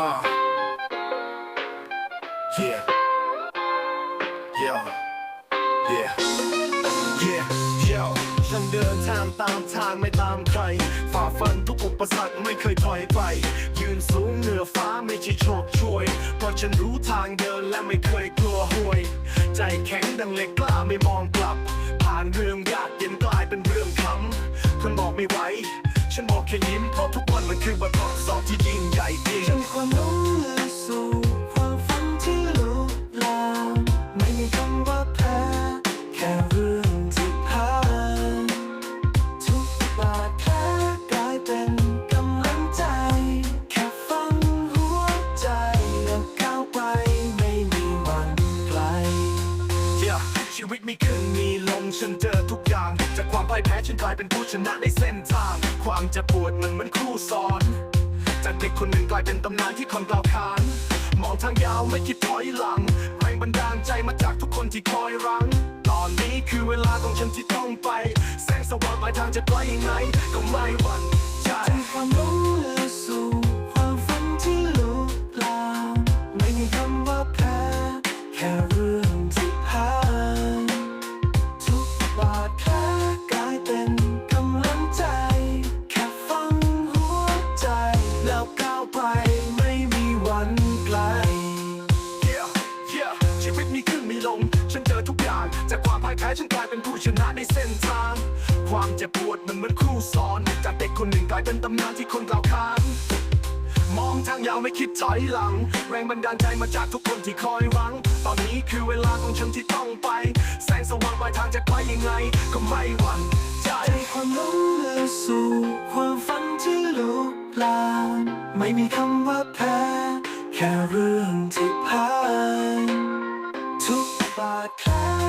Uh. Yeah. Yeah. Yeah. Yeah. Yo ฉันเดินทางตามทางไม่ตามใคร ฝ่าฟันทุกอุปสรรคไม่เคยถอยไป ยืนสูงเหนือฟ้าไม่ใช่โชคช่วย เพราะฉันรู้ทางเดินและไม่เคยกลัวห่วย ใจแข็งดังเหล็กกล้าไม่มองกลับ ผ่านเรื่องยากเย็นกลายเป็นเรื่องขำคุณบอกไม่ไหว ฉันบอกแค่ยิ้มเพราะทุกวันมันคือบททดสอบที่ยิ่งใหญ่ดีฉันความล้ ชีวิตมีขึ้นมีลงฉันเจอทุกอย่าง จากความพ่ายแพ้ฉันกลายเป็นผู้ชนะในเส้นทาง ความเจ็บปวดมันเหมือนครูสอน จากเด็กคนหนึ่งกลายเป็นตำนานที่คนกล่าวขานมองทางยาวไม่คิดถอยหลัง แรงบันดาลใจมาจากทุกคนที่คอยรั้ง ตอนนี้คือเวลาของฉันที่ต้องไป แสงสว่างปลายทางจะไกลยังไงก็ไม่หวั่ ไกล Yeah, yeah ชีวิตมีขึ้นมีลง ฉันเจอทุกอย่าง จากความพ่ายแพ้ฉันกลายเป็นผู้ชนะในเส้นทาง ความเจ็บปวดมันเหมือนครูสอน จากเด็กคนหนึ่งกลายเป็นตำนานที่คนกล่าวขานมองทางยาวไม่คิดถอยหลัง แรงบันดาลใจมาจากทุกคนที่คอยหวัง ตอนนี้คือเวลาของฉันที่ต้องไป แสงสว่างปลายทางจะไปยังไง ก็ไม่หวั่นใจใความล้มเหลือสู่ ความฝันที่ลุกลามไม่มีคำว่าแพ้ แค่เรื่องที่ผ่านทุกบาดแผล